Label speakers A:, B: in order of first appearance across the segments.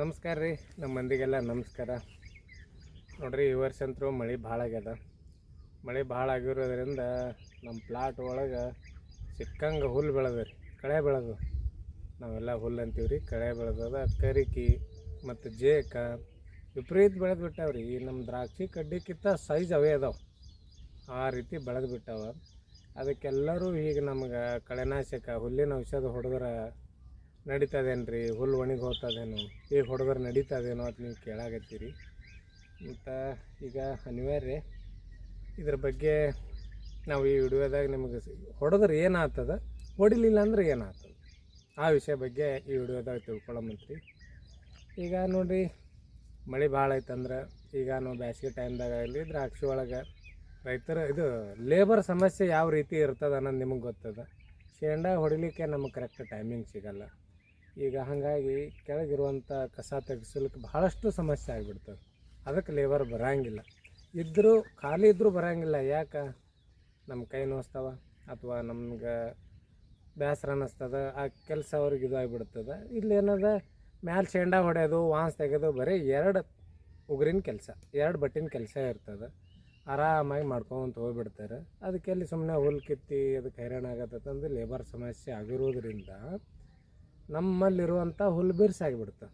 A: ನಮಸ್ಕಾರ ರೀ ನಮ್ಮ ಮಂದಿಗೆಲ್ಲ ನಮಸ್ಕಾರ. ನೋಡಿರಿ, ಈ ವರ್ಷ ಅಂತೂ ಮಳೆ ಭಾಳ ಆಗ್ಯದ. ಮಳೆ ಭಾಳ ಆಗಿರೋದ್ರಿಂದ ನಮ್ಮ ಪ್ಲಾಟ್ ಒಳಗೆ ಸಿಕ್ಕಂಗೆ ಹುಲ್ಲು ಬೆಳೆದ ರೀ ಕಳೆ ಬೆಳೆದು. ನಾವೆಲ್ಲ ಹುಲ್ಲು ಅಂತೀವಿ ರೀ, ಕಳೆ ಬೆಳೆದದ, ಕರಿಕಿ ಮತ್ತು ಜೇಕ ವಿಪರೀತ ಬೆಳೆದು ಬಿಟ್ಟಾವ್ರಿ ನಮ್ಮ ದ್ರಾಕ್ಷಿ ಕಡ್ಡಿಕ್ಕಿಂತ ಸೈಜ್ ಅವೇ ಅದಾವೆ. ಆ ರೀತಿ ಬೆಳೆದು ಬಿಟ್ಟಾವ ಅದಕ್ಕೆಲ್ಲರೂ ಈಗ ನಮ್ಗೆ ಕಳೆನಾಶಕ ಹುಲ್ಲಿನ ಔಷಧ ಹೊಡೆದ್ರೆ ನಡೀತದೇನು ರೀ ಹುಲ್ಲು ಒಣಗಿ ಹೋಗ್ತದೇನೋ? ಈಗ ಹೊಡೆದ್ರೆ ನಡೀತದೇನೋ ಅಂತ ನೀವು ಕೇಳಾಕತ್ತೀರಿ. ಮತ್ತು ಈಗ ಅನಿವಾರ್ಯ ಇದ್ರ ಬಗ್ಗೆ ನಾವು ಈ ವಿಡಿಯೋದಾಗ ನಿಮಗೆ ಹೊಡೆದ್ರೆ ಏನಾಗ್ತದ ಹೊಡಿಲಿಲ್ಲ ಅಂದ್ರೆ ಏನಾಗ್ತದೆ ಆ ವಿಷಯ ಬಗ್ಗೆ ಈ ವಿಡಿಯೋದಾಗ ತಿಳ್ಕೊಳ್ಳೋಮಂತ್ರಿ ಈಗ ನೋಡಿರಿ, ಮಳೆ ಭಾಳ ಐತಂದ್ರೆ ಈಗ ನಾವು ಬ್ಯಾಸಿಗೆ ಟೈಮ್ದಾಗ ಆಗಲಿ ದ್ರಾಕ್ಷಿ ಒಳಗೆ ರೈತರ ಇದು ಲೇಬರ್ ಸಮಸ್ಯೆ ಯಾವ ರೀತಿ ಇರ್ತದೆ ಅನ್ನೋದು ನಿಮಗೆ ಗೊತ್ತದ? ಶೇಂಡಾ ಹೊಡಿಲಿಕ್ಕೆ ನಮಗೆ ಕರೆಕ್ಟ್ ಟೈಮಿಂಗ್ ಸಿಗಲ್ಲ. ಈಗ ಹಾಗಾಗಿ ಕೆಳಗಿರುವಂಥ ಕಸ ತೆಗೆಸಲಿಕ್ಕೆ ಭಾಳಷ್ಟು ಸಮಸ್ಯೆ ಆಗಿಬಿಡ್ತದೆ. ಅದಕ್ಕೆ ಲೇಬರ್ ಬರೋಂಗಿಲ್ಲ. ಇದ್ದರೂ ಖಾಲಿ ಇದ್ದರೂ ಬರೋಂಗಿಲ್ಲ. ಯಾಕೆ? ನಮ್ಮ ಕೈ ನೋಸ್ತವ ಅಥವಾ ನಮ್ಗೆ ಬೇಸರ ಅನ್ನಿಸ್ತದ ಆ ಕೆಲಸ ಅವ್ರಿಗೆ ಇದಾಗಿಬಿಡ್ತದೆ. ಇಲ್ಲಿ ಏನದ? ಮ್ಯಾಲೆ ಶೇಂಡ ಹೊಡೆಯೋದು ವಾನ್ಸ್ ತೆಗೆದು ಬರೀ ಎರಡು ಉಗುರಿನ ಕೆಲಸ, ಎರಡು ಬಟ್ಟಿನ ಕೆಲಸ ಇರ್ತದೆ. ಆರಾಮಾಗಿ ಮಾಡ್ಕೊಂತ ಹೋಗ್ಬಿಡ್ತಾರೆ. ಅದಕ್ಕೆ ಅಲ್ಲಿ ಸುಮ್ಮನೆ ಹುಲ್ಲು ಕಿತ್ತಿ ಅದಕ್ಕೆ ಹೈರಾಣ ಆಗತ್ತಂದು ಲೇಬರ್ ಸಮಸ್ಯೆ ಆಗಿರೋದ್ರಿಂದ ನಮ್ಮಲ್ಲಿರುವಂಥ ಹುಲ್ಲು ಬಿರ್ಸಾಗಿಬಿಡುತ್ತೆ.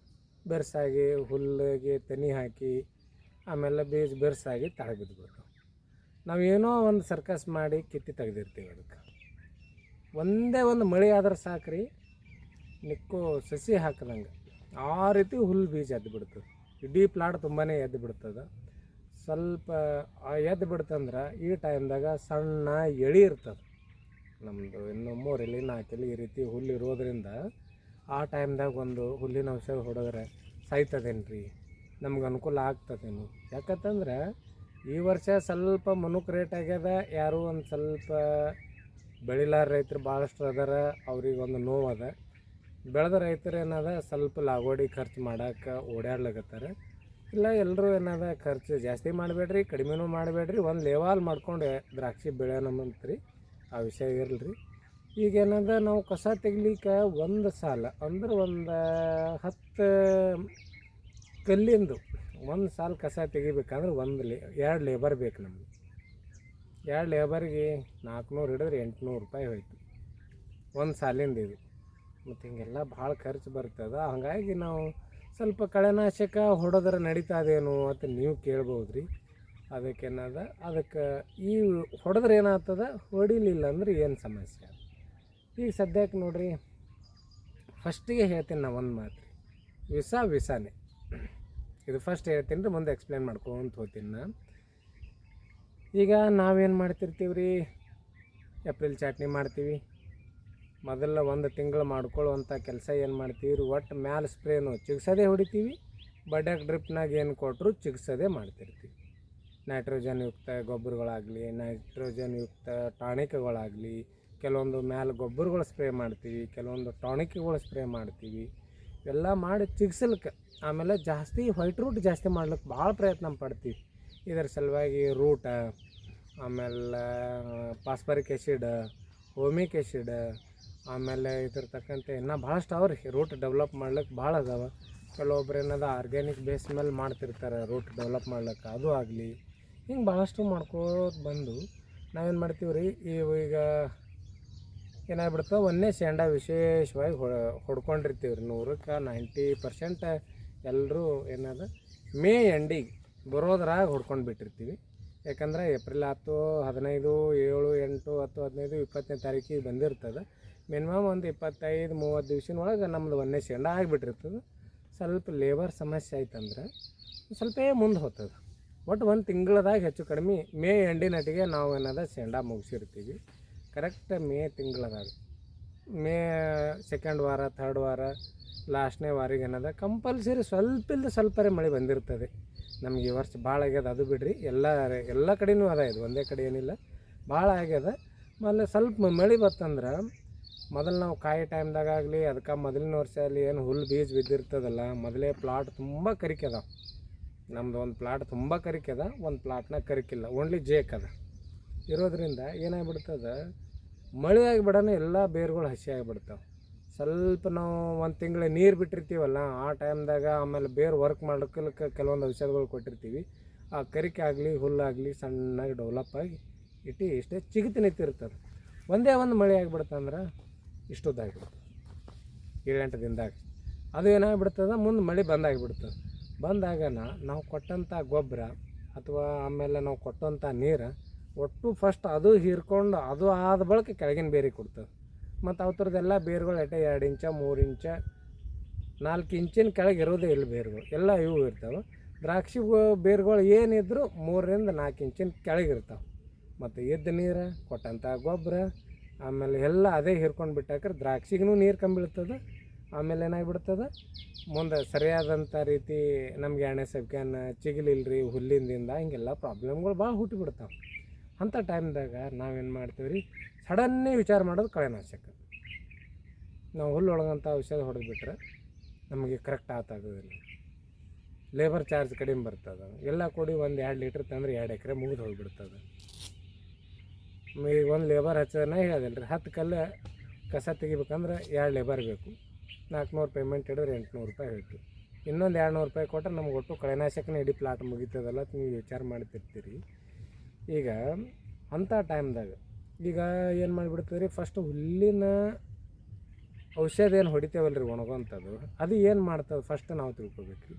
A: ಬೆರ್ಸಾಗಿ ಹುಲ್ಲಿಗೆ ತೆನಿ ಹಾಕಿ ಆಮೇಲೆ ಬೀಜ ಬೆರ್ಸಾಗಿ ತಳಗೆ ನಾವು ನಾವೇನೋ ಒಂದು ಸರ್ಕಸ್ ಮಾಡಿ ಕಿತ್ತಿ ತೆಗ್ದಿರ್ತೀವಿ ಅದಕ್ಕೆ ಒಂದೇ ಒಂದು ಮಳೆ ಆದ್ರೆ ಸಾಕ್ರಿ, ನಿಕ್ಕು ಸಸಿ ಹಾಕದಂಗೆ. ಆ ರೀತಿ ಹುಲ್ಲು ಬೀಜ ಎದ್ದು ಬಿಡ್ತದೆ ಇಡೀ ಪ್ಲಾಟ್ ತುಂಬಾ ಎದ್ದು ಬಿಡ್ತದೆ ಸ್ವಲ್ಪ ಎದ್ದು ಬಿಡ್ತಂದ್ರೆ ಈ ಟೈಮ್ದಾಗ ಸಣ್ಣ ಎಳಿ ಇರ್ತದೆ. ನಮ್ಮದು ಇನ್ನು ಮೂರು ಎಲೆ ನಾಲ್ಕು ಎಲೆ ಈ ರೀತಿ ಹುಲ್ಲು ಇರೋದ್ರಿಂದ. ಆ ಟೈಮ್ದಾಗ ಒಂದು ಹುಲ್ಲಿನ ಔಷಧ ಹೊಡೆದ್ರೆ ಸಾಯ್ತದೇನ್ರಿ? ನಮ್ಗೆ ಅನುಕೂಲ ಆಗ್ತದೇನು? ಯಾಕಂತಂದ್ರೆ ಈ ವರ್ಷ ಸ್ವಲ್ಪ ಮನುಕ್ ರೇಟ್ ಆಗ್ಯದ, ಯಾರು ಒಂದು ಸ್ವಲ್ಪ ಬೆಳಿಲಾರ ರೈತರು ಭಾಳಷ್ಟು ಅದಾರ, ಅವ್ರಿಗೆ ಒಂದು ನೋವು ಅದ ಬೆಳೆದ ರೈತರು ಏನದ ಸ್ವಲ್ಪ ಲಾಗೋಡಿ ಖರ್ಚು ಮಾಡೋಕೆ ಓಡಾಡ್ಲಾಗತ್ತಾರೆ ಇಲ್ಲ ಎಲ್ಲರೂ ಏನದ ಖರ್ಚು ಜಾಸ್ತಿ ಮಾಡಬೇಡ್ರಿ, ಕಡಿಮೆನೂ ಮಾಡಬೇಡ್ರಿ, ಒಂದು ಲೇವಾಲ್ ಮಾಡ್ಕೊಂಡು ದ್ರಾಕ್ಷಿ ಬೆಳೆಯೋಣಮಂತ್ರಿ ಆ ವಿಷಯ ಇರಲ್ರಿ. ಈಗ ಏನಂದ್ರೆ ನಾವು ಕಸ ತೆಗಿಲಿಕ್ಕೆ ಒಂದು ಸಾಲ, ಅಂದ್ರೆ ಒಂದು ಹತ್ತು ಕಲ್ಲಿಂದು ಒಂದು ಸಾಲ ಕಸ ತೆಗಿಬೇಕಂದ್ರೆ ಒಂದು ಲೇ, ಎರಡು ಲೇಬರ್ ಬೇಕು ನಮಗೆ. ಎರಡು ಲೇಬರ್ಗೆ ನಾಲ್ಕುನೂರು ಹಿಡಿದ್ರೆ ಎಂಟುನೂರು ರೂಪಾಯಿ ಹೋಯ್ತು. ಒಂದು ಸಾಲಿಂದ ಇದು. ಮತ್ತು ಹಿಂಗೆಲ್ಲ ಭಾಳ ಖರ್ಚು ಬರ್ತದೆ. ಹಾಗಾಗಿ ನಾವು ಸ್ವಲ್ಪ ಕಳೆನಾಶಕ ಹೊಡೆದ್ರೆ ನಡೀತದೇನು ಅಂತ ನೀವು ಕೇಳ್ಬೋದು ರೀ ಅದಕ್ಕೇನದ ಅದಕ್ಕೆ ಈ ಹೊಡೆದ್ರೆ ಏನಾಗ್ತದ? ಹೊಡಿಲಿಲ್ಲ ಅಂದ್ರೆ ಏನು ಸಮಸ್ಯೆ? ಈಗ ಸದ್ಯಕ್ಕೆ ನೋಡ್ರಿ ಫಸ್ಟಿಗೆ ಹೇಳ್ತೀನಿ ನಾ ಒಂದು ಮಾತು. ರೀ ವಿಸಾನೇ. ಇದು ಫಸ್ಟ್ ಹೇಳ್ತೀನಿ ರೀ, ಮುಂದೆ ಎಕ್ಸ್ಪ್ಲೇನ್ ಮಾಡ್ಕೊಂತ ಹೋಗ್ತೀನಿ ನಾ. ಈಗ ನಾವೇನು ಮಾಡ್ತಿರ್ತೀವಿ ರೀ ಏಪ್ರಿಲ್ ಚಟ್ನಿ ಮಾಡ್ತೀವಿ. ಮೊದಲ ಒಂದು ತಿಂಗಳು ಮಾಡ್ಕೊಳ್ಳುವಂಥ ಕೆಲಸ ಏನು ಮಾಡ್ತೀವಿ ರೀ ಒಟ್ಟು ಮ್ಯಾಲೆ ಸ್ಪ್ರೇನು ಚಿಗ್ಸೋದೇ ಹೊಡಿತೀವಿ. ಬಡ್ಯಾಕ್ ಡ್ರಿಪ್ನಾಗ ಏನು ಕೊಟ್ಟರು ಚಿಗ್ಸೋದೇ ಮಾಡ್ತಿರ್ತೀವಿ. ನೈಟ್ರೋಜನ್ ಯುಕ್ತ ಗೊಬ್ಬರಗಳಾಗಲಿ ನೈಟ್ರೋಜನ್ ಯುಕ್ತ ಟಾಣಿಕ್ಗಳಾಗಲಿ ಕೆಲವೊಂದು ಮ್ಯಾಲೆ ಗೊಬ್ಬರಗಳು ಸ್ಪ್ರೇ ಮಾಡ್ತೀವಿ, ಕೆಲವೊಂದು ಟಾಣಿಕ್ಗಳು ಸ್ಪ್ರೇ ಮಾಡ್ತೀವಿ ಎಲ್ಲ ಮಾಡಿ ಚಿಗ್ಸಲ್ಕೆ ಆಮೇಲೆ ಜಾಸ್ತಿ ವೈಟ್ ರೂಟ್ ಜಾಸ್ತಿ ಮಾಡ್ಲಿಕ್ಕೆ ಭಾಳ ಪ್ರಯತ್ನ ಪಡ್ತೀವಿ. ಇದರ ಸಲುವಾಗಿ ರೂಟ, ಆಮೇಲೆ ಪಾಸ್ಪರಿಕ್ ಆ್ಯಸಿಡ್ ಓಮಿಕ್ ಆ್ಯಸಿಡ್ ಆಮೇಲೆ ಇದ್ರ ತಕ್ಕಂತೆ ಇನ್ನೂ ಭಾಳಷ್ಟು ಅವ್ರಿ ರೂಟ್ ಡೆವಲಪ್ ಮಾಡ್ಲಿಕ್ಕೆ ಭಾಳ ಅದಾವೆ. ಕೆಲವೊಬ್ರು ಏನದ ಆರ್ಗ್ಯಾನಿಕ್ ಬೇಸ್ ಮೇಲೆ ಮಾಡ್ತಿರ್ತಾರೆ ರೂಟ್ ಡೆವಲಪ್ ಮಾಡ್ಲಿಕ್ಕೆ ಅದು ಆಗಲಿ, ಹಿಂಗೆ ಭಾಳಷ್ಟು ಮಾಡ್ಕೋತ ಬಂದು ನಾವೇನು ಮಾಡ್ತೀವಿ ರೀ ಈಗ ಏನಾಗ್ಬಿಡ್ತದೆ? ಒಂದೇ ಶೇಂಡ ವಿಶೇಷವಾಗಿ ಹೊಡ್ಕೊಂಡಿರ್ತೀವಿ ರೀ ನೂರಕ್ಕೆ ನೈಂಟಿ ಪರ್ಸೆಂಟ್ ಎಲ್ಲರೂ ಏನದ? ಮೇ ಎಂಡಿಗೆ ಬರೋದ್ರಾಗ ಹೊಡ್ಕೊಂಡು ಬಿಟ್ಟಿರ್ತೀವಿ. ಯಾಕಂದ್ರೆ ಏಪ್ರಿಲ್ ಹತ್ತು, ಹದಿನೈದು, ಏಳು, ಎಂಟು, ಹತ್ತು, ಹದಿನೈದು, ಇಪ್ಪತ್ತನೇ ತಾರೀಕಿಗೆ ಬಂದಿರ್ತದೆ. ಮಿನಿಮಮ್ ಒಂದು ಇಪ್ಪತ್ತೈದು, ಮೂವತ್ತು ದಿವ್ಸದ ಒಳಗೆ ನಮ್ಮದು ಒಂದೇ ಶೇಂಡ ಆಗಿಬಿಟ್ಟಿರ್ತದೆ. ಸ್ವಲ್ಪ ಲೇಬರ್ ಸಮಸ್ಯೆ ಆಯ್ತಂದ್ರೆ ಸ್ವಲ್ಪ ಮುಂದೆ ಹೋಗ್ತದೆ ಒಟ್ಟು ಒಂದು ತಿಂಗಳದಾಗ ಹೆಚ್ಚು ಕಡಿಮೆ ಮೇ ಎಂಡಿನಟ್ಟಿಗೆ ನಾವು ಏನದ ಶೇಂಡ ಮುಗಿಸಿರ್ತೀವಿ. ಕರೆಕ್ಟ್ ಮೇ ತಿಂಗಳದಾಗ. ಮೇ ಸೆಕೆಂಡ್ ವಾರ ಥರ್ಡ್ ವಾರ ಲಾಸ್ಟ್ನೇ ವಾರಿಗೆ ಏನದ ಕಂಪಲ್ಸರಿ ಸ್ವಲ್ಪ ಇಲ್ಲದೆ ಸ್ವಲ್ಪರೇ ಮಳೆ ಬಂದಿರ್ತದೆ. ನಮ್ಗೆ ಈ ವರ್ಷ ಭಾಳ ಆಗ್ಯದ ಅದು ಬಿಡ್ರಿ. ಎಲ್ಲ ಎಲ್ಲ ಕಡೆನೂ ಅದ ಇದು. ಒಂದೇ ಕಡೆ ಏನಿಲ್ಲ. ಭಾಳ ಆಗ್ಯದ. ಆಮೇಲೆ ಸ್ವಲ್ಪ ಮಳೆ ಬತ್ತಂದ್ರೆ ಮೊದಲು ನಾವು ಕಾಯಿ ಟೈಮ್ದಾಗಲಿ ಅದಕ್ಕೆ ಮೊದಲಿನ ವರ್ಷ ಅಲ್ಲಿ ಏನು ಹುಲ್ಲು ಬೀಜ ಬಿದ್ದಿರ್ತದಲ್ಲ, ಮೊದಲೇ ಪ್ಲಾಟ್ ತುಂಬ ಕರಿಕೆದ ನಮ್ದು ಒಂದು ಪ್ಲಾಟ್ ತುಂಬ ಕರಿಕೆದ ಒಂದು ಪ್ಲಾಟ್ನಾಗ ಕರಿಕಿಲ್ಲ. ಓನ್ಲಿ ಜೇಕ್ ಅದ. ಇರೋದ್ರಿಂದ ಏನಾಗ್ಬಿಡ್ತದೆ? ಮಳೆ ಆಗಿಬಿಡೋಣ ಎಲ್ಲ ಬೇರುಗಳು ಹಸಿ ಆಗಿಬಿಡ್ತಾವೆ. ಸ್ವಲ್ಪ ನಾವು ಒಂದು ತಿಂಗಳು ನೀರು ಬಿಟ್ಟಿರ್ತೀವಲ್ಲ, ಆ ಟೈಮ್ದಾಗ ಆಮೇಲೆ ಬೇರು ವರ್ಕ್ ಮಾಡೋಕ್ಕೆ ಕೆಲವೊಂದು ಔಷಧಗಳು ಕೊಟ್ಟಿರ್ತೀವಿ. ಆ ಕರಿಕೆ ಆಗಲಿ ಹುಲ್ಲಾಗಲಿ ಸಣ್ಣಗೆ ಡೆವಲಪ್ ಆಗಿ ಇಟ್ಟು ಇಷ್ಟೇ ಚಿಗಿತಿ ನಿಂತಿರ್ತದೆ. ಒಂದೇ ಒಂದು ಮಳೆ ಆಗಿಬಿಡ್ತಂದ್ರೆ ಇಷ್ಟೊದ್ದಾಗಿಬಿಡ್ತದೆ. ಏಳೆಂಟು ದಿನದಾಗ. ಅದು ಏನಾಗಿಬಿಡ್ತದೆ? ಮುಂದೆ ಮಳೆ ಬಂದಾಗಿಬಿಡ್ತದೆ. ಬಂದಾಗನ ನಾವು ಕೊಟ್ಟಂಥ ಗೊಬ್ಬರ ಅಥವಾ ಆಮೇಲೆ ನಾವು ಕೊಟ್ಟಂಥ ನೀರು ಒಟ್ಟು ಫಸ್ಟ್ ಅದು ಹೀರ್ಕೊಂಡು ಅದು ಆದ ಬಳಿಕ ಕೆಳಗಿನ ಬೇರೆ ಕೊಡ್ತದೆ. ಮತ್ತು ಅವ್ರದ್ದೆಲ್ಲ ಬೇರುಗಳು ಎಟ್ಟ ಎರಡು ಇಂಚ, ಮೂರು ಇಂಚ, ನಾಲ್ಕು ಇಂಚಿನ ಕೆಳಗೆ ಇರೋದೇ ಇಲ್ಲ ಬೇರುಗಳು. ಎಲ್ಲ ಇವು ಇರ್ತಾವೆ. ದ್ರಾಕ್ಷಿ ಬೇರುಗಳು ಏನಿದ್ರು ಮೂರರಿಂದ ನಾಲ್ಕು ಇಂಚಿನ ಕೆಳಗೆ ಇರ್ತಾವೆ. ಮತ್ತು ಎದ್ದ ನೀರು ಕೊಟ್ಟಂಥ ಗೊಬ್ಬರ ಆಮೇಲೆ ಎಲ್ಲ ಅದೇ ಹೀರ್ಕೊಂಡು ಬಿಟ್ಟಾಕ್ರೆ ದ್ರಾಕ್ಷಿಗೂ ನೀರು ಕಮ್ಮಿ ಬೀಳ್ತದೆ. ಆಮೇಲೆ ಏನಾಗ್ಬಿಡ್ತದೆ? ಮುಂದೆ ಸರಿಯಾದಂಥ ರೀತಿ ನಮಗೆ ಎಣ್ಣೆ ಸಬ್ಕ್ಯಾನ್ ಚಿಗಿಲಿಲ್ರಿ ಹುಲ್ಲಿಂದಿಂದ ಹಿಂಗೆಲ್ಲ ಪ್ರಾಬ್ಲಮ್ಗಳು ಭಾಳ ಹುಟ್ಟಿಬಿಡ್ತಾವೆ ಅಂಥ ಟೈಮ್ದಾಗ ನಾವೇನು ಮಾಡ್ತೀವಿ ರೀ? ಸಡನ್ನೇ ವಿಚಾರ ಮಾಡೋದು ಕಳೆನಾಶಕ. ನಾವು ಹುಲ್ಲು ಒಳಗಂಥ ಔಷಧ ಹೊಡೆದ್ಬಿಟ್ರೆ ನಮಗೆ ಕರೆಕ್ಟ್ ಆತಾಗೋದಿಲ್ಲ ಲೇಬರ್ ಚಾರ್ಜ್ ಕಡಿಮೆ ಬರ್ತದೆ. ಎಲ್ಲ ಕೂಡಿ ಒಂದು ಎರಡು ಲೀಟ್ರ್ ತಂದ್ರೆ ಎರಡು ಎಕರೆ ಮುಗಿದು ಹೋಗ್ಬಿಡ್ತದೆ. ಈಗ ಒಂದು ಲೇಬರ್ ಹಚ್ಚೋದನ್ನ ಹೇಳೋದಿಲ್ಲ ರೀ ಹತ್ತು ಕಲ್ಲು ಕಸ ತೆಗಿಬೇಕಂದ್ರೆ ಎರಡು ಲೇಬರ್ ಬೇಕು. ನಾಲ್ಕುನೂರು ಪೇಮೆಂಟ್ ಹಿಡಿದ್ರೆ ಎಂಟುನೂರು ರೂಪಾಯಿ ಹೇಳ್ತೀವಿ ಇನ್ನೊಂದು ಎರಡು ನೂರು ರೂಪಾಯಿ ಕೊಟ್ಟರೆ ನಮ್ಗೆ ಒಟ್ಟು ಕಳೆನಾಶಕನೇ ಇಡೀ ಪ್ಲಾಟ್ ಮುಗೀತದಲ್ಲ ನೀವು ವಿಚಾರ ಮಾಡ್ತಿರ್ತೀರಿ. ಈಗ ಅಂಥ ಟೈಮ್ದಾಗ ಈಗ ಏನು ಮಾಡಿಬಿಡ್ತೀವಿ ರೀ ಫಸ್ಟ್ ಹುಲ್ಲಿನ ಔಷಧ ಏನು ಹೊಡಿತೇವಲ್ಲ ರೀ ಒಣಗೋಂಥದ್ದು? ಅದು ಏನು ಮಾಡ್ತದೆ ಫಸ್ಟ್ ನಾವು ತಿಳ್ಕೊಬೇಕು.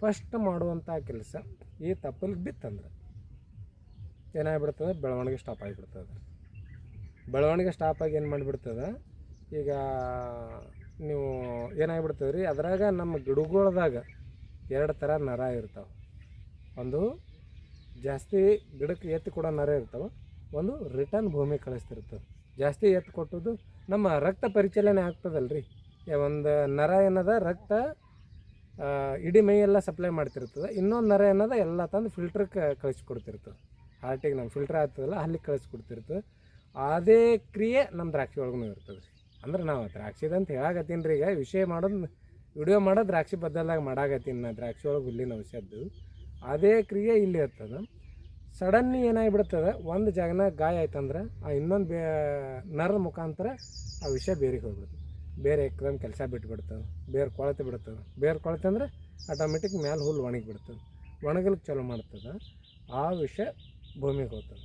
A: ಫಸ್ಟ್ ಮಾಡುವಂಥ ಕೆಲಸ ಈ ತಪ್ಪಲಿಗೆ ಬಿತ್ತಂದ್ರೆ ಏನಾಗ್ಬಿಡ್ತದೆ? ಬೆಳವಣಿಗೆ ಸ್ಟಾಪ್ ಆಗಿಬಿಡ್ತದೆ. ಬೆಳವಣಿಗೆ ಸ್ಟಾಪ್ ಆಗಿ ಏನು ಮಾಡಿಬಿಡ್ತದೆ? ಈಗ ನೀವು ಏನಾಗ್ಬಿಡ್ತದೆ ರೀ ಅದ್ರಾಗ ನಮ್ಮ ಗಿಡಗಳ್ದಾಗ ಎರಡು ಥರ ನರ ಇರ್ತಾವೆ. ಒಂದು ಜಾಸ್ತಿ ಗಿಡಕ್ಕೆ ಎತ್ತಿ ಕೊಡೋ ನರ ಇರ್ತಾವೆ. ಒಂದು ರಿಟರ್ನ್ ಭೂಮಿ ಕಳಿಸ್ತಿರ್ತದೆ ಜಾಸ್ತಿ ಎತ್ತು ಕೊಟ್ಟದ್ದು ನಮ್ಮ ರಕ್ತ ಪರಿಚಲನೆ ಆಗ್ತದಲ್ಲ ರೀ ಒಂದು ನರ ಏನದ ರಕ್ತ ಇಡೀ ಮೈಯೆಲ್ಲ ಸಪ್ಲೈ ಮಾಡ್ತಿರ್ತದೆ. ಇನ್ನೊಂದು ನರ ಏನದ ಎಲ್ಲ ತಂದು ಫಿಲ್ಟ್ರಕ್ಕೆ ಕಳಿಸ್ಕೊಡ್ತಿರ್ತದೆ. ಹಾರ್ಟಿಗೆ ನಮ್ಮ ಫಿಲ್ಟ್ರ್ ಆಗ್ತದಲ್ಲ ಅಲ್ಲಿಗೆ ಕಳಿಸ್ಕೊಡ್ತಿರ್ತದೆ. ಅದೇ ಕ್ರಿಯೆ ನಮ್ಮ ದ್ರಾಕ್ಷಿ ಒಳಗೂ ಇರ್ತದೆ ರೀ ಅಂದ್ರೆ ನಾವು ದ್ರಾಕ್ಷಿ ಅಂತ ಹೇಳಾಕತ್ತೀನಿ ರೀ ಈಗ, ವಿಷಯ ಮಾಡೋದು, ವಿಡಿಯೋ ಮಾಡೋದು ದ್ರಾಕ್ಷಿ ಬದಲಾಗಿ ಮಾಡಾಕತ್ತೀನಿ ನಾ. ದ್ರಾಕ್ಷಿ ಒಳಗೆ ಹುಲ್ಲಿನ ಔಷಧದ್ದು ಅದೇ ಕ್ರಿಯೆ ಇಲ್ಲಿ ಇರ್ತದೆ. ಸಡನ್ಲಿ ಏನಾಗಿಬಿಡ್ತದೆ, ಒಂದು ಜಾಗನಾಗ ಗಾಯ ಆಯ್ತಂದ್ರೆ ಆ ಇನ್ನೊಂದು ಬೇ ನರದ ಮುಖಾಂತರ ಆ ವಿಷಯ ಬೇರೆಗೆ ಹೋಗ್ಬಿಡ್ತದೆ. ಬೇರೆ ಏಕದಮ್ ಕೆಲಸ ಬಿಟ್ಬಿಡ್ತದೆ, ಬೇರೆ ಕೊಳತೆ ಬಿಡ್ತದೆ. ಬೇರೆ ಕೊಳತೆ ಅಂದರೆ ಆಟೋಮೆಟಿಕ್ ಮ್ಯಾಲೆ ಹುಲ್ಲು ಒಣಗಿಬಿಡ್ತದೆ. ಒಣಗಲಿಕ್ಕೆ ಚಾಲೂ ಮಾಡ್ತದೆ. ಆ ವಿಷ ಭೂಮಿಗೆ ಹೋಗ್ತದೆ.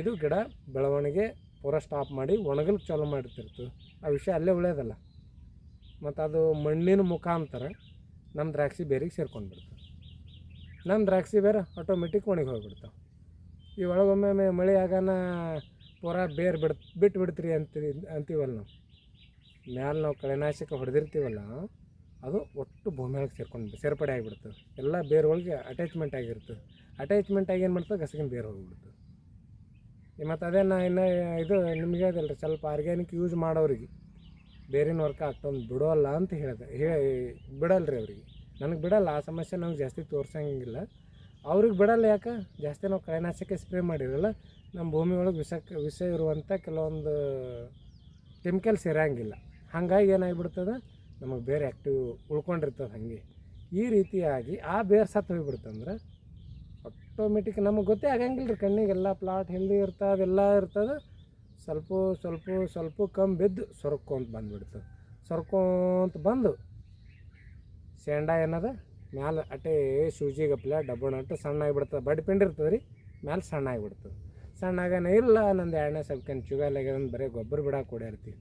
A: ಇದು ಗಿಡ ಬೆಳವಣಿಗೆ ಪೂರ ಸ್ಟಾಪ್ ಮಾಡಿ ಒಣಗಲಿಕ್ಕೆ ಚಾಲೂ ಮಾಡ್ತಿರ್ತದೆ. ಆ ವಿಷಯ ಅಲ್ಲೇ ಉಳಿಯೋದಲ್ಲ. ಮತ್ತು ಅದು ಮಣ್ಣಿನ ಮುಖಾಂತರ ನಮ್ಮ ದ್ರಾಕ್ಷಿ ಬೇರಿಗೆ ಸೇರ್ಕೊಂಡು ಬಿಡ್ತದೆ ನಮ್ಮ ದ್ರಾಕ್ಷಿ ಬೇರೆ ಆಟೋಮೆಟಿಕ್ ಒಣಗಿ ಹೋಗ್ಬಿಡ್ತಾವೆ ಈ ಒಳಗೊಮ್ಮೆ ಮಳೆ ಆಗನ ಪೂರ ಬೇರು ಬಿಡ್ ಬಿಟ್ಟು ಬಿಡ್ತೀರಿ ಅಂತೀವಿ ಅಂತೀವಲ್ಲ ನಾವು. ಮ್ಯಾಲೆ ನಾವು ಕಳೆನಾಶಕ ಹೊಡೆದಿರ್ತೀವಲ್ಲ, ಅದು ಒಟ್ಟು ಭೂಮಿ ಒಳಗೆ ಸೇರ್ಕೊಂಡು ಸೇರ್ಪಡೆ ಆಗಿಬಿಡ್ತದೆ ಎಲ್ಲ ಬೇರು ಅಟ್ಯಾಚ್ಮೆಂಟ್ ಆಗಿರ್ತದೆ ಅಟ್ಯಾಚ್ಮೆಂಟ್ ಆಗಿ ಏನು ಮಾಡ್ತದೆ? ಗಸಗಿನ ಬೇರೆ ಹೋಗ್ಬಿಡ್ತದೆ ಮತ್ತು ಅದೇ ನಾ ಇನ್ನು ಇದು ನಿಮಗೆ ರೀ ಸ್ವಲ್ಪ ಆರ್ಗ್ಯಾನಿಕ್ ಯೂಸ್ ಮಾಡೋರಿಗೆ ಬೇರಿನ ವರ್ಕ್ ಅಷ್ಟೊಂದು ಬಿಡೋಲ್ಲ ಅಂತ ಹೇಳಿದೆ ಹೇ ಬಿಡಲ್ಲ ರೀ ಅವ್ರಿಗೆ. ನನಗೆ ಬಿಡಲ್ಲ, ಆ ಸಮಸ್ಯೆ ನಮ್ಗೆ ಜಾಸ್ತಿ ತೋರ್ಸಂಗಿಲ್ಲ. ಅವ್ರಿಗೆ ಬಿಡಲ್ಲ ಯಾಕೆ? ಜಾಸ್ತಿ ನಾವು ಕಳೆನಾಶಕ ಸ್ಪ್ರೇ ಮಾಡಿರಲ್ಲ ನಮ್ಮ ಭೂಮಿ ಒಳಗೆ ವಿಷ ವಿಷ ಇರುವಂಥ ಕೆಲವೊಂದು ಕೆಮಿಕಲ್ಸ್ ಇರೋಂಗಿಲ್ಲ ಹಾಗಾಗಿ ಏನಾಗಿಬಿಡ್ತದೆ? ನಮಗೆ ಬೇರೆ ಆ್ಯಕ್ಟಿವ್ ಉಳ್ಕೊಂಡಿರ್ತದೆ ಹಾಗೆ. ಈ ರೀತಿಯಾಗಿ ಆ ಬೇರೆ ಸತ್ತು ಹೋಗಿಬಿಡ್ತಂದ್ರೆ ಆಟೋಮೆಟಿಕ್ ನಮಗೆ ಗೊತ್ತೇ ಆಗಂಗಿಲ್ಲ ರೀ ಕಣ್ಣಿಗೆಲ್ಲ ಪ್ಲಾಟ್ ಹೆಲ್ದಿ ಇರ್ತದೆ, ಎಲ್ಲ ಇರ್ತದೆ. ಸ್ವಲ್ಪ ಸ್ವಲ್ಪ ಸ್ವಲ್ಪ ಕಮ್ಮಿ ಬಿದ್ದು ಸೊರ್ಕೊಂತ ಬಂದುಬಿಡ್ತದೆ. ಸೊರ್ಕೊಂತ ಬಂದು ಶೇಂಡ ಏನದ? ಮ್ಯಾಲೆ ಅಟೇ ಸೂಜಿಗಪ್ಲೆ ಡಬ್ಬಣ ಅಟ್ಟು ಸಣ್ಣ ಆಗಿಬಿಡ್ತದೆ ಬಡ್ ಪಿಂಡ್ ಇರ್ತದೆ ರೀ ಮ್ಯಾಲೆ ಸಣ್ಣ ಆಗಿಬಿಡ್ತದೆ ಸಣ್ಣ ಆಗನೇ ಇಲ್ಲ, ನಂದು ಎರಡನೇ ಸಬ್ಕನ್ ಚುಗಾಲಾಗ್ಯದ ಬರೀ ಗೊಬ್ಬರ ಬಿಡಾಕೆ ಕೊಡಿರ್ತೀವಿ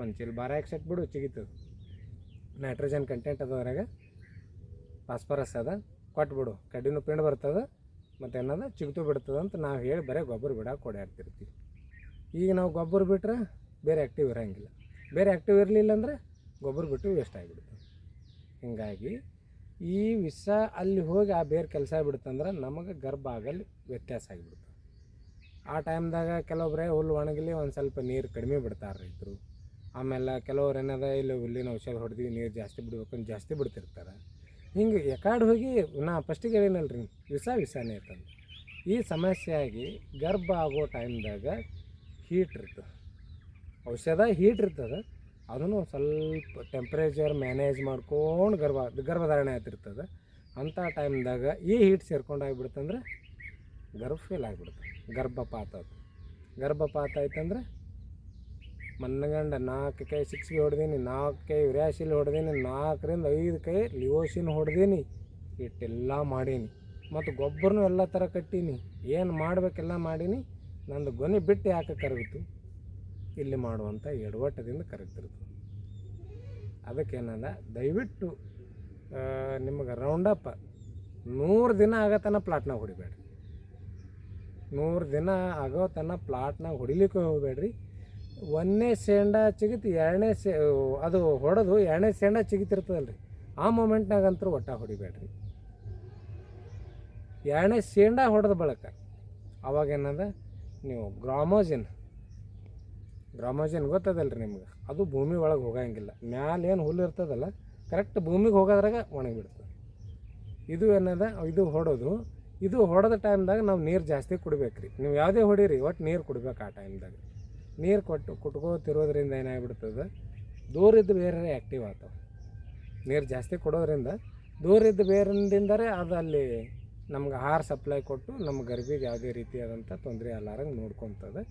A: ಒಂದು ಚೀಲ ಬಾರ ಎಕ್ಸೆಟ್ ಬಿಡು ಚಿಗಿತದೆ ನೈಟ್ರೋಜನ್ ಕಂಟೆಂಟ್ ಅದ ಫಾಸ್ಫರಸ್ ಅದ. ಕೊಟ್ಬಿಡು ಕಡ್ಡಿನೂ ಪಿಂಡ್ ಬರ್ತದೆ ಮತ್ತು ಏನದ ಚಿಗುತು ಬಿಡ್ತದೆ ಅಂತ ನಾವು ಹೇಳಿ ಬರೀ ಗೊಬ್ಬರ ಬಿಡಾಕೆ ಕೊಡಿರ್ತಿರ್ತೀವಿ ಈಗ ನಾವು ಗೊಬ್ಬರ ಬಿಟ್ರೆ ಬೇರೆ ಆ್ಯಕ್ಟಿವ್ ಇರೋಂಗಿಲ್ಲ. ಬೇರೆ ಆ್ಯಕ್ಟಿವ್ ಇರಲಿಲ್ಲ ಅಂದರೆ ಗೊಬ್ಬರ ಬಿಟ್ಟು ವೇಸ್ಟ್ ಆಗಿಬಿಡುತ್ತೆ ಹೀಗಾಗಿ ಈ ವಿಷ ಅಲ್ಲಿ ಹೋಗಿ ಆ ಬೇರೆ ಕೆಲಸ ಬಿಡ್ತಂದ್ರೆ ನಮಗೆ ಗರ್ಭ ಆಗಲ್ಲಿ ವ್ಯತ್ಯಾಸ ಆಗಿಬಿಡುತ್ತೆ. ಆ ಟೈಮ್ದಾಗ ಕೆಲವೊಬ್ಬರೇ ಹುಲ್ಲು ಒಣಗಲಿ ಒಂದು ಸ್ವಲ್ಪ ನೀರು ಕಡಿಮೆ ಬಿಡ್ತಾರೆ ರೈತರು. ಆಮೇಲೆ ಕೆಲವ್ರು ಏನದ ಇಲ್ಲಿ ಹುಲ್ಲಿನ ಔಷಧ ಹೊಡೆದ್ವಿ, ನೀರು ಜಾಸ್ತಿ ಬಿಡ್ಬೇಕು ಜಾಸ್ತಿ ಬಿಡ್ತಿರ್ತಾರೆ. ಹಿಂಗೆ ಯಾಕಾಡ್ ಹೋಗಿ ನಾ ಫಸ್ಟಿಗೆ ಹೇಳಿನಲ್ಲ ರೀ ವಿಷ ವಿಷಾನೇ ಇರ್ತದೆ ಈ ಸಮಸ್ಯೆ ಆಗಿ ಗರ್ಭ ಆಗೋ ಟೈಮ್ದಾಗ ಹೀಟ್ ಇರ್ತದೆ. ಔಷಧ ಹೀಟ್ ಇರ್ತದೆ. ಅದನ್ನು ಸ್ವಲ್ಪ ಟೆಂಪ್ರೇಚರ್ ಮ್ಯಾನೇಜ್ ಮಾಡ್ಕೊಂಡು ಗರ್ಭ, ಗರ್ಭಧಾರಣೆ ಆಗ್ತಿರ್ತದೆ. ಅಂಥ ಟೈಮ್ದಾಗ ಈ ಹೀಟ್ ಸೇರ್ಕೊಂಡು ಆಗಿಬಿಡ್ತಂದ್ರೆ ಗರ್ಭ ಫೇಲ್ ಆಗಿಬಿಡುತ್ತೆ ಗರ್ಭಪಾತ ಅದು. ಗರ್ಭಪಾತ ಆಯ್ತಂದ್ರೆ ಮನ್ನಗಂಡ ನಾಲ್ಕು ಕೈ ಸಿಕ್ಸ್ಗೆ ಹೊಡೆದೀನಿ, ನಾಲ್ಕು ಕೈ ವಿರಾಶಿಲ್ ಹೊಡೆದೀನಿ, ನಾಲ್ಕರಿಂದ ಐದು ಕೈ ಲಿಯೋಶಿನ್ ಹೊಡೆದೀನಿ ಇಟ್ಟೆಲ್ಲ ಮಾಡೀನಿ. ಮತ್ತು ಗೊಬ್ಬರನೂ ಎಲ್ಲ ಥರ ಕಟ್ಟೀನಿ. ಏನು ಮಾಡಬೇಕೆಲ್ಲ ಮಾಡೀನಿ. ನಂದು ಗೊನೆ ಬಿಟ್ಟು ಯಾಕೆ ಕರಗಿತು ಇಲ್ಲಿ ಮಾಡುವಂಥ ಎಡವಟ್ಟದಿಂದ ಕರಗ್ತಿರ್ತದೆ ಅದಕ್ಕೇನದ ದಯವಿಟ್ಟು ನಿಮಗೆ ರೌಂಡಪ್ ನೂರು ದಿನ ಆಗತನ ಪ್ಲಾಟ್ನಾಗ ಹೊಡಿಬೇಡ್ರಿ. ನೂರು ದಿನ ಆಗೋ ತನ ಪ್ಲಾಟ್ನಾಗ ಹೊಡಿಲಿಕ್ಕೆ ಹೋಗಬೇಡ್ರಿ. ಒಂದನೇ ಸೇಂಡ ಚಿಗಿತು, ಎರಡನೇ ಸೇ ಅದು ಹೊಡೆದು ಎರಡನೇ ಸೇಂಡ ಚಿಗಿತಿರ್ತದಲ್ಲ ರೀ ಆ ಮೂಮೆಂಟ್ನಾಗಂತೂ ಒಟ್ಟ ಹೊಡಿಬೇಡ್ರಿ. ಎರಡನೇ ಸೇಂಡ ಹೊಡೆದ ಬಳಕ ಅವಾಗೇನದ ನೀವು ಗ್ರಾಮೋಜಿನ್ ಗ್ರಾಮೋಜಿನ್ ಗೊತ್ತದಲ್ಲ ರೀ ನಿಮ್ಗೆ? ಅದು ಭೂಮಿ ಒಳಗೆ ಹೋಗಂಗಿಲ್ಲ. ಮ್ಯಾಲೆ ಏನು ಹುಲ್ಲು ಇರ್ತದಲ್ಲ ಕರೆಕ್ಟ್ ಭೂಮಿಗೆ ಹೋಗೋದ್ರಾಗ ಒಣಗಿಬಿಡ್ತದೆ ಇದು ಏನದ? ಇದು ಹೊಡೋದು. ಇದು ಹೊಡೆದ ಟೈಮ್ದಾಗ ನಾವು ನೀರು ಜಾಸ್ತಿ ಕುಡಿಬೇಕು ನೀವು ಯಾವುದೇ ಹೊಡೀರಿ ಒಟ್ಟು ನೀರು ಕುಡಿಬೇಕು ಆ ಟೈಮ್ದಾಗ ನೀರು ಕೊಟ್ಟು ಕುಟ್ಕೋತಿರೋದ್ರಿಂದ ಏನಾಗ್ಬಿಡ್ತದೆ? ದೂರ ಇದ್ದು ಬೇರೆ ಆ್ಯಕ್ಟಿವ್ ಆಗ್ತಾವೆ. ನೀರು ಜಾಸ್ತಿ ಕೊಡೋದ್ರಿಂದ ದೂರ ಇದ್ದ ಬೇರಿಂದಿಂದಲೇ ಅದು ಅಲ್ಲಿ ನಮ್ಗೆ ಆಹಾರ ಸಪ್ಲೈ ಕೊಟ್ಟು ನಮ್ಮ ಗರ್ಭಿಗೆ ಯಾವುದೇ ರೀತಿಯಾದಂಥ ತೊಂದರೆ ಅಲ್ಲಾರಂಗೆ ನೋಡ್ಕೊತದೆ.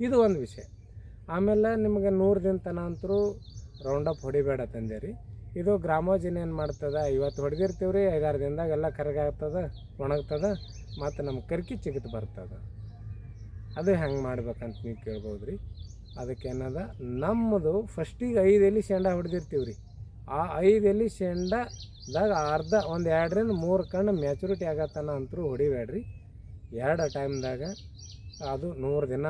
A: ಇದು ಒಂದು ವಿಷಯ. ಆಮೇಲೆ ನಿಮಗೆ ನೂರು ದಿನ ತನ ಅಂತರೂ ರೌಂಡಪ್ ಹೊಡಿಬೇಡ ರೀ. ಇದು ಗ್ರಾಮೋಜಿನ ಏನು ಮಾಡ್ತದೆ? ಇವತ್ತು ಹೊಡೆದಿರ್ತೀವಿ ರೀ ಐದಾರು ದಿನದಾಗ ಎಲ್ಲ ಕರಗಾಗ್ತದ, ಒಣಗ್ತದೆ, ಮತ್ತು ನಮ್ಮ ಕರ್ಕಿ ಚಿಗಿತ್ ಬರ್ತದೆ. ಅದು ಹೆಂಗೆ ಮಾಡ್ಬೇಕಂತ ನೀವು ಕೇಳ್ಬೋದು ರೀ ಅದಕ್ಕೇನದ ನಮ್ಮದು ಫಸ್ಟಿಗೆ ಐದು ಎಲೆ ಶೇಂಡ ಹೊಡೆದಿರ್ತೀವಿ ರೀ ಆ ಐದು ಎಲೆ ಶೇಂಡದಾಗ ಅರ್ಧ, ಒಂದು ಎರಡರಿಂದ ಮೂರು ಕಣ್ಣು ಮೆಚುರಿಟಿ ಆಗತ್ತನ ಅಂತರೂ ಹೊಡಿಬೇಡ್ರಿ. ಎರಡು ಟೈಮ್ದಾಗ ಅದು ನೂರು ದಿನ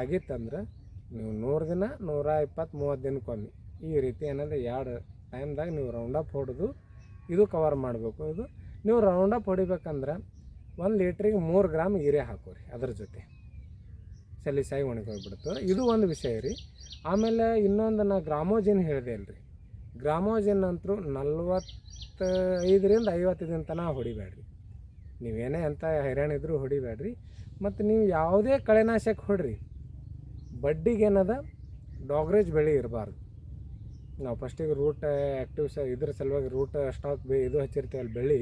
A: ಆಗಿತ್ತಂದ್ರೆ ನೀವು ನೂರು ದಿನ, ನೂರ ಇಪ್ಪತ್ತು ಮೂವತ್ತು ದಿನಕ್ಕೊಮ್ಮೆ. ಈ ರೀತಿ ಏನಂದ್ರೆ ಎರಡು ಟೈಮ್ದಾಗ ನೀವು ರೌಂಡಪ್ ಹೊಡೆದು ಇದು ಕವರ್ ಮಾಡಬೇಕು. ಇದು ನೀವು ರೌಂಡಪ್ ಹೊಡಿಬೇಕಂದ್ರೆ ಒಂದು ಲೀಟ್ರಿಗೆ ಮೂರು ಗ್ರಾಮ್ ಯೂರಿಯಾ ಹಾಕೋರಿ ಅದ್ರ ಜೊತೆ. ಸಲೀಸಾಗಿ ಒಣಗೋಗ್ಬಿಡ್ತದೆ ಇದು ಒಂದು ವಿಷಯ ರೀ. ಆಮೇಲೆ ಇನ್ನೊಂದು ನಾ ಗ್ರಾಮೋಜಿನ್ ಹೇಳಿದೆ ಅಲ್ರಿ. ಗ್ರಾಮೋಜಿನ್ ಅಂತರೂ ನಲ್ವತ್ತೈದರಿಂದ ಐವತ್ತು ದಿನ ತನಕ ಹೊಡಿಬೇಡ್ರಿ. ನೀವೇನೇ ಅಂತ ಹೈರಾಣಿದ್ರು ಹೊಡಿಬೇಡ್ರಿ. ಮತ್ತು ನೀವು ಯಾವುದೇ ಕಳೆನಾಶಕ ಹೊಡ್ರಿ. ಬಡ್ಡಿಗೇನದ? ಡಾಗ್ರೇಜ್ ಬೆಳೆ ಇರಬಾರ್ದು. ನಾವು ಫಸ್ಟಿಗೆ ರೂಟ್ ಆ್ಯಕ್ಟಿವ್ ಇದ್ರ ಸಲುವಾಗಿ ರೂಟ್ ಸ್ಟಾಕ್ ಬೆ ಇದು ಹಚ್ಚಿರ್ತೀವಲ್ಲ ಬೆಳೆ.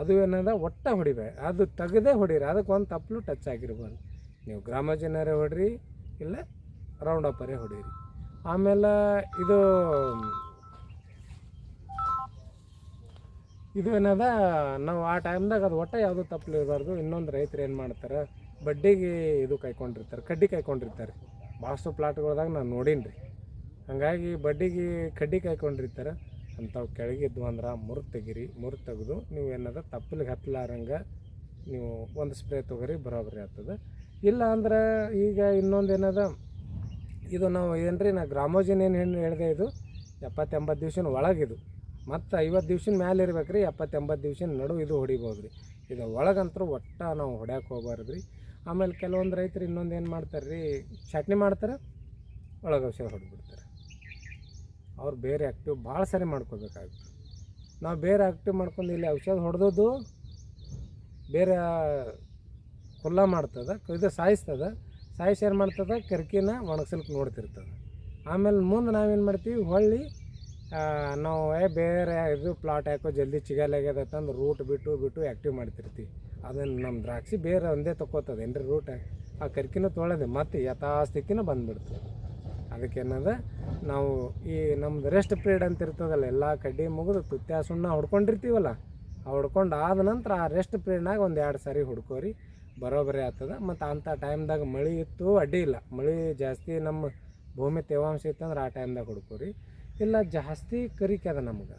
A: ಅದು ಏನದ? ಒಟ್ಟ ಹೊಡಿಬೇ. ಅದು ತೆಗೆದೇ ಹೊಡೀರಿ. ಅದಕ್ಕೆ ಒಂದು ತಪ್ಪಲು ಟಚ್ ಆಗಿರ್ಬಾರ್ದು. ನೀವು ಗ್ರಾಮ ಜನರೇ ಹೊಡ್ರಿ, ಇಲ್ಲ ರೌಂಡ್ ಅಪ್ಪರೇ ಹೊಡೀರಿ. ಆಮೇಲೆ ಇದು ಇದು ಏನದ? ನಾವು ಆ ಟೈಮ್ದಾಗ ಅದು ಒಟ್ಟ ಯಾವುದೂ ತಪ್ಪಲು ಇರಬಾರ್ದು. ಇನ್ನೊಂದು ರೈತರು ಏನು ಮಾಡ್ತಾರೆ? ಬಡ್ಡಿಗೆ ಇದು ಕಾಯ್ಕೊಂಡಿರ್ತಾರೆ, ಕಡ್ಡಿ ಕಾಯ್ಕೊಂಡಿರ್ತಾರೆ. ಭಾಳಷ್ಟು ಪ್ಲಾಟ್ಗಳ್ದಾಗ ನಾನು ನೋಡೀನಿ ರೀ ಹಾಗಾಗಿ ಬಡ್ಡಿಗೆ ಕಡ್ಡಿ ಕಾಯ್ಕೊಂಡಿರ್ತಾರೆ ಅಂಥವು ಕೆಳಗಿದ್ವು ಅಂದ್ರೆ ಮುರು ತೆಗೀರಿ ಮುರು ತೆಗೆದು ನೀವು ಏನದ ತಪ್ಪಲಿಗೆ ಹತ್ತಲಾರಂಗೆ ನೀವು ಒಂದು ಸ್ಪ್ರೇ ತೊಗೊರಿ, ಬರೋಬ್ರಿ ಆಗ್ತದೆ. ಇಲ್ಲ ಅಂದ್ರೆ ಈಗ ಇನ್ನೊಂದು ಏನದ, ಇದು ನಾವು ಏನ್ರಿ, ನಾ ಗ್ರಾಮೋಜಿನ್ ಏನು ಹೆಣ್ಣು ಹೇಳಿದೆ ಇದು ಎಪ್ಪತ್ತೆಂಬತ್ತು ದಿವ್ಸನ ಒಳಗಿದು ಮತ್ತು ಐವತ್ತು ದಿವ್ಸನ ಮೇಲೆ ಇರ್ಬೇಕು ರೀ ಎಪ್ಪತ್ತೆಂಬತ್ತು ದಿವ್ಸನ ನಡು ಇದು ಹೊಡಿಬೋದು ರೀ ಇದು ಒಳಗಂತರೂ ಒಟ್ಟ ನಾವು ಹೊಡ್ಯಾಕೆ ಹೋಗ್ಬಾರ್ದು ರೀ ಆಮೇಲೆ ಕೆಲವೊಂದು ರೈತರು ಇನ್ನೊಂದು ಏನು ಮಾಡ್ತಾರೆ ರೀ ಚಟ್ನಿ ಮಾಡ್ತಾರೆ, ಒಳಗೆ ಔಷಧ ಹೊಡೆದ್ಬಿಡ್ತಾರೆ. ಅವ್ರು ಬೇರೆ ಆ್ಯಕ್ಟಿವ್ ಭಾಳ ಸರಿ ಮಾಡ್ಕೋಬೇಕಾಗಿತ್ತು. ನಾವು ಬೇರೆ ಆ್ಯಕ್ಟಿವ್ ಮಾಡ್ಕೊಂಡು ಇಲ್ಲಿ ಔಷಧ ಹೊಡೆದದ್ದು ಬೇರೆ ಕುಲ್ಲ ಮಾಡ್ತದೆ, ಇದು ಸಾಯಿಸ್ತದೆ, ಸಾಯಿಸಿ ಏನು ಮಾಡ್ತದೆ, ಕರ್ಕಿನ ಒಣಗಿಸ್ಲಿಕ್ಕೆ ನೋಡ್ತಿರ್ತದೆ. ಆಮೇಲೆ ಮುಂದೆ ನಾವೇನು ಮಾಡ್ತೀವಿ, ಹೊಳ್ಳಿ ನಾವು ಏ ಬೇರೆ ಇದು ಪ್ಲಾಟ್ ಯಾಕೋ ಜಲ್ದಿ ಚಿಗಲಾಗ್ಯದ ತಂದು ರೂಟ್ ಬಿಟ್ಟು ಬಿಟ್ಟು ಆ್ಯಕ್ಟಿವ್ ಮಾಡ್ತಿರ್ತೀವಿ. ಅದನ್ನು ನಮ್ಮ ದ್ರಾಕ್ಷಿ ಬೇರೆ ಒಂದೇ ತಗೋತದೆ ಏನ್ರಿ ರೂಟ್ ಆ? ಕರ್ಕಿನ ತೊಳೆದೆ ಮತ್ತೆ ಯಥಾಸ್ಥಿತಿನ ಬಂದ್ಬಿಡ್ತದೆ ಅದಕ್ಕೇನದ? ನಾವು ಈ ನಮ್ದು ರೆಸ್ಟ್ ಪೀರಿಯಡ್ ಅಂತ ಇರ್ತದಲ್ಲ, ಎಲ್ಲ ಕಡ್ಡಿ ಮುಗಿದು ತುತ್ಯ ಸುಣ್ಣ ಹೊಡ್ಕೊಂಡಿರ್ತೀವಲ್ಲ ಆ ಹೊಡ್ಕೊಂಡು ಆದ ನಂತರ ಆ ರೆಸ್ಟ್ ಪೀರಿಯಡ್ನಾಗ ಒಂದು ಎರಡು ಸಾರಿ ಹುಡ್ಕೋರಿ, ಬರೋಬರಿ ಆಗ್ತದೆ. ಮತ್ತು ಅಂಥ ಟೈಮ್ದಾಗ ಮಳೆ ಇತ್ತು, ಅಡ್ಡಿ ಇಲ್ಲ. ಮಳೆ ಜಾಸ್ತಿ ನಮ್ಮ ಭೂಮಿ ತೇವಾಂಶ ಇತ್ತಂದ್ರೆ ಆ ಟೈಮ್ದಾಗ ಹುಡ್ಕೋರಿ. ಇಲ್ಲ ಜಾಸ್ತಿ ಕರಿಕದ ನಮ್ಗೆ.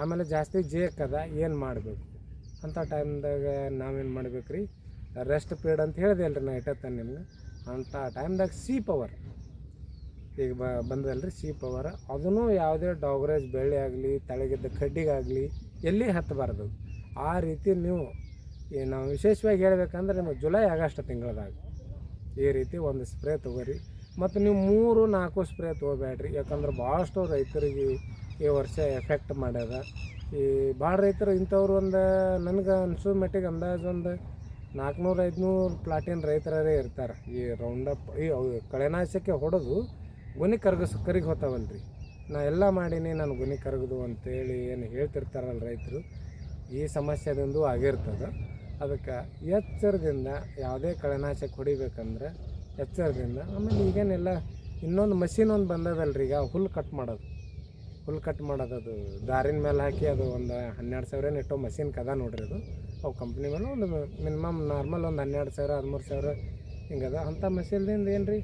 A: ಆಮೇಲೆ ಜಾಸ್ತಿ ಜೇಕದ ಏನು ಮಾಡಬೇಕು? ಅಂಥ ಟೈಮ್ದಾಗ ನಾವೇನು ಮಾಡ್ಬೇಕು ರೀ ರೆಸ್ಟ್ ಪೀರಿಯಡ್ ಅಂತ ಹೇಳಿದೆ ಅಲ್ರಿ ನಾ ಇಟ್ಟತ್ತ ನಿಮ್ಗೆ. ಅಂಥ ಟೈಮ್ದಾಗ ಸಿ ಪವರ್ ಈಗ ಬ ಬಂದಲ್ರಿ ಸಿ ಪವರ್ ಅದನ್ನು ಯಾವುದೇ ಡಾಗ್ರೇಜ್ ಬೆಳ್ಳಿ ಆಗಲಿ, ತಳಗಿದ್ದ ಕಡ್ಡಿಗಾಗಲಿ ಎಲ್ಲಿ ಹತ್ತಬಾರ್ದು. ಆ ರೀತಿ ನೀವು, ಈ ನಾವು ವಿಶೇಷವಾಗಿ ಹೇಳ್ಬೇಕಂದ್ರೆ ನಿಮಗೆ ಜುಲೈ, ಆಗಸ್ಟ್ ತಿಂಗಳದಾಗ ಈ ರೀತಿ ಒಂದು ಸ್ಪ್ರೇ ತೊಗೋರಿ. ಮತ್ತು ನೀವು ಮೂರು, ನಾಲ್ಕು ಸ್ಪ್ರೇ ತೊಗೋಬೇಡ್ರಿ. ಯಾಕಂದ್ರೆ ಭಾಳಷ್ಟು ರೈತರಿಗೆ ಈ ವರ್ಷ ಎಫೆಕ್ಟ್ ಮಾಡ್ಯದ. ಈ ಭಾಳ ರೈತರು ಇಂಥವ್ರು ಒಂದು ನನಗೆ ಅನ್ಸೋ ಮಟ್ಟಿಗೆ ಅಂದಾಜು ಒಂದು ನಾಲ್ಕುನೂರು ಐದುನೂರು ಪ್ಲಾಟಿನ ರೈತರೇ ಇರ್ತಾರೆ. ಈ ರೌಂಡಪ್ ಈ ಕಳೆನಾಶಕ್ಕೆ ಹೊಡೆದು ಗುನಿ ಕರ್ಗಸ್, ಕರಿಗೆ ಹೋಗ್ತಾವಲ್ರಿ ನಾ ಎಲ್ಲ ಮಾಡೀನಿ, ನಾನು ಗುನಿ ಕರಗದು ಅಂತೇಳಿ ಏನು ಹೇಳ್ತಿರ್ತಾರಲ್ಲ ರೈತರು. ಈ ಸಮಸ್ಯೆದಿಂದ ಆಗಿರ್ತದೆ. ಅದಕ್ಕೆ ಎಚ್ಚರದಿಂದ ಯಾವುದೇ ಕಳೆನಾಶಕ್ಕೆ ಹೊಡಿಬೇಕಂದ್ರೆ ಎಚ್ಚರದಿಂದ ಆಮೇಲೆ ಈಗೇನೆಲ್ಲ ಇನ್ನೊಂದು ಮಷಿನ್ ಒಂದು ಬಂದದಲ್ರಿ, ಈಗ ಹುಲ್ಲು ಕಟ್ ಮಾಡೋದು. ಹುಲ್ಲು ಕಟ್ ಮಾಡೋದು ಅದು. ದಾರಿನ ಮೇಲೆ ಹಾಕಿ ಅದು ಒಂದು ಹನ್ನೆರಡು ಸಾವಿರ ನೆಟ್ಟೋ ಮಷಿನ್ ಕದ ನೋಡ್ರಿ ಅದು. ಅವು ಕಂಪ್ನಿ ಮೇಲೆ ಒಂದು ಮಿನಿಮಮ್ ನಾರ್ಮಲ್ ಒಂದು ಹನ್ನೆರಡು ಸಾವಿರ, ಹದಿಮೂರು ಸಾವಿರ ಹಿಂಗದ ಅಂಥ ಮಷಿನ್ದಿಂದ ಏನು ರೀ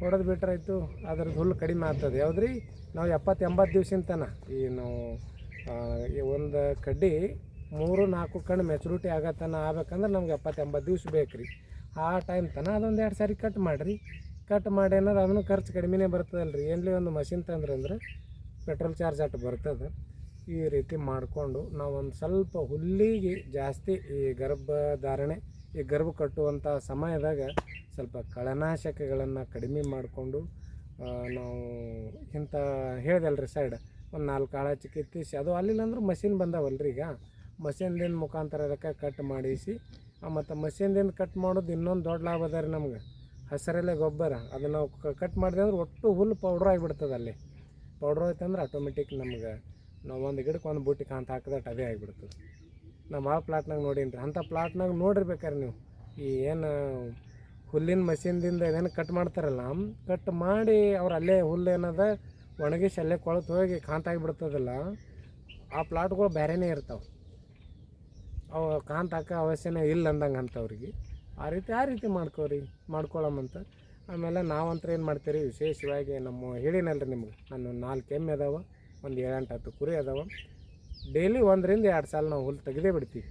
A: ಹೊಡೆದು ಬಿಟ್ರಾಯ್ತು ಅದ್ರದ್ದು ಹುಲ್ಲು ಕಡಿಮೆ ಆಗ್ತದೆ. ಯಾವ್ದು ನಾವು ಎಪ್ಪತ್ತು ಎಂಬತ್ತು ದಿವ್ಸಿನ ತನ ಈ ನಾವು ಒಂದು ಕಡ್ಡಿ ಮೂರು, ನಾಲ್ಕು ಕಣ್ಣು ಮೆಚುರಿಟಿ ಆಗತ್ತನ ಆಗ್ಬೇಕಂದ್ರೆ ನಮ್ಗೆ ಎಪ್ಪತ್ತು ಎಂಬತ್ತು ದಿವ್ಸ ಬೇಕು ರೀ ಆ ಟೈಮ್ ತನ ಅದೊಂದು ಎರಡು ಸಾರಿ ಕಟ್ ಮಾಡಿರಿ. ಕಟ್ ಮಾಡಿ ಏನಾದ್ರು ಅದನ್ನು ಖರ್ಚು ಕಡಿಮೆನೇ ಬರ್ತದಲ್ಲ ರೀ ಏನ್ಲಿ ಒಂದು ಮಷಿನ್ ತಂದ್ರೆ ಅಂದ್ರೆ ಪೆಟ್ರೋಲ್ ಚಾರ್ಜ್ ಅಟ್ಟು ಬರ್ತದೆ, ಈ ರೀತಿ ಮಾಡಿಕೊಂಡು ನಾವು ಒಂದು ಸ್ವಲ್ಪ ಹುಲ್ಲಿಗೆ ಜಾಸ್ತಿ ಈ ಗರ್ಭಧಾರಣೆ, ಈ ಗರ್ಭ ಕಟ್ಟುವಂಥ ಸಮಯದಾಗ ಸ್ವಲ್ಪ ಕಳೆನಾಶಕಗಳನ್ನು ಕಡಿಮೆ ಮಾಡಿಕೊಂಡು ನಾವು ಇಂಥ ಹೇಳ್ದಲ್ರಿ ಸೈಡ್ ಒಂದು ನಾಲ್ಕು ಕಾಳ ಚಿಕಿತ್ಸಿಸಿ ಅದು ಅಲ್ಲಿಲ್ಲ ಅಂದ್ರೆ ಮಷಿನ್ ಬಂದಾವಲ್ರಿ ಈಗ. ಮಷಿನ್ದಿಂದ ಮುಖಾಂತರ ಅದಕ್ಕೆ ಕಟ್ ಮಾಡಿಸಿ ಮತ್ತು ಮಷಿನ್ದಿಂದ ಕಟ್ ಮಾಡೋದು ಇನ್ನೊಂದು ದೊಡ್ಡ ಲಾಭ ಅದ ರೀ ನಮ್ಗೆ. ಹಸಿರಲ್ಲೇ ಗೊಬ್ಬರ ಅದನ್ನು ನಾವು ಕಟ್ ಮಾಡಿದೆ ಅಂದ್ರೆ ಒಟ್ಟು ಹುಲ್ಲು ಪೌಡ್ರ್ ಆಗಿಬಿಡ್ತದೆ ಅಲ್ಲಿ. ಪೌಡ್ರ್ ಹೋಯ್ತು ಅಂದ್ರೆ ಆಟೋಮೆಟಿಕ್ ನಮ್ಗೆ ನಾವು ಒಂದು ಗಿಡಕ್ಕೆ ಒಂದು ಬೂಟಿ ಕಾಂತ ಹಾಕಿದಟ್ಟು ಅದೇ ಆಗಿಬಿಡ್ತದೆ. ನಮ್ಮ ಆ ಪ್ಲಾಟ್ನಾಗ ನೋಡೀನಿ ಅಂಥ ಪ್ಲಾಟ್ನಾಗ ನೋಡಿರ್ಬೇಕಾರೆ ನೀವು. ಈ ಏನು ಹುಲ್ಲಿನ ಮಷೀನ್ದಿಂದ ಇದೇನು ಕಟ್ ಮಾಡ್ತಾರಲ್ಲ ಕಟ್ ಮಾಡಿ ಅವ್ರು ಅಲ್ಲೇ ಹುಲ್ಲು ಏನದ ಒಣಗಿಸಿ ಅಲ್ಲೇ ಕೊಳತು ಹೋಗಿ ಕಾಂತ ಆಗಿಬಿಡ್ತದಲ್ಲ, ಆ ಪ್ಲಾಟ್ಗಳು ಬೇರೆನೇ ಇರ್ತಾವೆ. ಅವು ಕಾಂತ ಹಾಕೋ ಅವಶ್ಯನೇ ಇಲ್ಲ ಅಂದಂಗೆ ಅಂತವ್ರಿಗೆ ಆ ರೀತಿ ಆ ರೀತಿ ಮಾಡ್ಕೋರಿ ಮಾಡ್ಕೊಳಮಂತ ಆಮೇಲೆ ನಾವಂತ್ರ ಏನು ಮಾಡ್ತೀವಿ ವಿಶೇಷವಾಗಿ ನಮ್ಮ ಹೇಳಿನಲ್ರಿ ನಿಮ್ಗೆ. ನಾನು ನಾಲ್ಕು ಎಮ್ಮೆ ಅದಾವ, ಒಂದು ಏಳೆಂಟು ಹತ್ತು ಕುರಿ ಅದಾವ. ಡೈಲಿ ಒಂದರಿಂದ ಎರಡು ಸಾಲ ನಾವು ಹುಲ್ಲು ತೆಗೆದೇ ಬಿಡ್ತೀವಿ.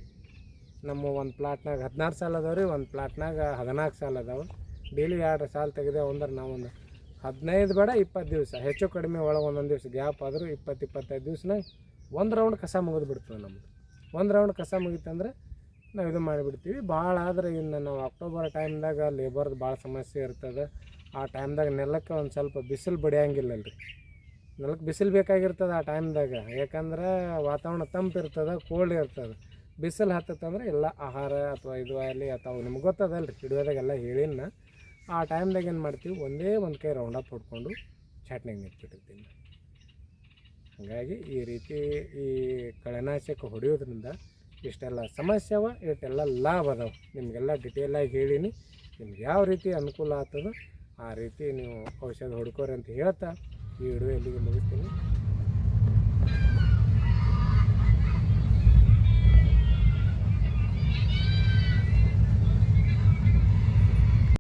A: ನಮ್ಮ ಒಂದು ಪ್ಲಾಟ್ನಾಗ ಹದಿನಾರು ಸಾಲ ಅದಾವೆ ರೀ ಒಂದು ಪ್ಲಾಟ್ನಾಗ ಹದಿನಾಲ್ಕು ಸಾಲ ಅದಾವೆ. ಡೈಲಿ ಎರಡು ಸಾಲ ತೆಗೆದೇವು ಅಂದ್ರೆ ನಾವೊಂದು ಹದಿನೈದು ಬೇಡ ಇಪ್ಪತ್ತು ದಿವಸ. ಹೆಚ್ಚು ಕಡಿಮೆ ಒಳಗೆ ಒಂದೊಂದು ದಿವಸ ಗ್ಯಾಪ್ ಆದರೂ ಇಪ್ಪತ್ತು ಇಪ್ಪತ್ತೈದು ದಿವ್ಸನಾಗ ಒಂದು ರೌಂಡ್ ಕಸ ಮುಗಿದು ಬಿಡ್ತದೆ ನಮ್ಮದು ಒಂದು ರೌಂಡ್ ಕಸ ಮುಗೀತಂದ್ರೆ ನಾವು ಇದು ಮಾಡಿಬಿಡ್ತೀವಿ. ಭಾಳ ಆದ್ರೆ ಇನ್ನು ನಾವು ಅಕ್ಟೋಬರ್ ಟೈಮ್ದಾಗ ಲೇಬರ್ದು ಭಾಳ ಸಮಸ್ಯೆ ಇರ್ತದೆ. ಆ ಟೈಮ್ದಾಗ ನೆಲಕ್ಕೆ ಒಂದು ಸ್ವಲ್ಪ ಬಿಸಿಲು ಬಡಿಯಂಗಿಲ್ಲಲ್ರಿ. ನೆಲಕ್ಕೆ ಬಿಸಿಲು ಬೇಕಾಗಿರ್ತದೆ ಆ ಟೈಮ್ದಾಗ ಯಾಕಂದ್ರೆ ವಾತಾವರಣ ತಂಪು ಇರ್ತದೆ ಕೋಲ್ಡ್ ಇರ್ತದೆ. ಬಿಸಿಲು ಹತ್ತತ್ತಂದ್ರೆ ಎಲ್ಲ ಆಹಾರ ಅಥವಾ ಇದು ಆಗಲಿ ಅಥವಾ ನಿಮ್ಗೆ ಗೊತ್ತದಲ್ಲ ರೀ ಹಿಡಿಯೋದಾಗೆಲ್ಲ ಹೇಳಿನ ಆ ಟೈಮ್ದಾಗ ಏನು ಮಾಡ್ತೀವಿ, ಒಂದೇ ಒಂದು ಕೈ ರೌಂಡಪ್ ಹೊಡ್ಕೊಂಡು ಚಟ್ನಿಗೆ ನಿಂತ್ಬಿಟ್ಟಿರ್ತೀನಿ ಹಾಗಾಗಿ ಈ ರೀತಿ ಈ ಕಳೆನಾಶಕ ಹೊಡೆಯೋದ್ರಿಂದ ಇಷ್ಟೆಲ್ಲ ಸಮಸ್ಯೆ ಅವ ಇಷ್ಟೆಲ್ಲ ಲಾಭ ಅದಾವೆ ನಿಮಗೆಲ್ಲ ಡಿಟೇಲಾಗಿ ಹೇಳೀನಿ. ನಿಮ್ಗೆ ಯಾವ ರೀತಿ ಅನುಕೂಲ ಆಗ್ತದೋ ಆ ರೀತಿ ನೀವು ಔಷಧ ಹೊಡ್ಕೋರಿ ಅಂತ ಹೇಳ್ತಾ ಈ ವಿಡಿಯೋ ಎಲ್ಲಿಗೆ ಮುಗಿಸ್ತೀನಿ.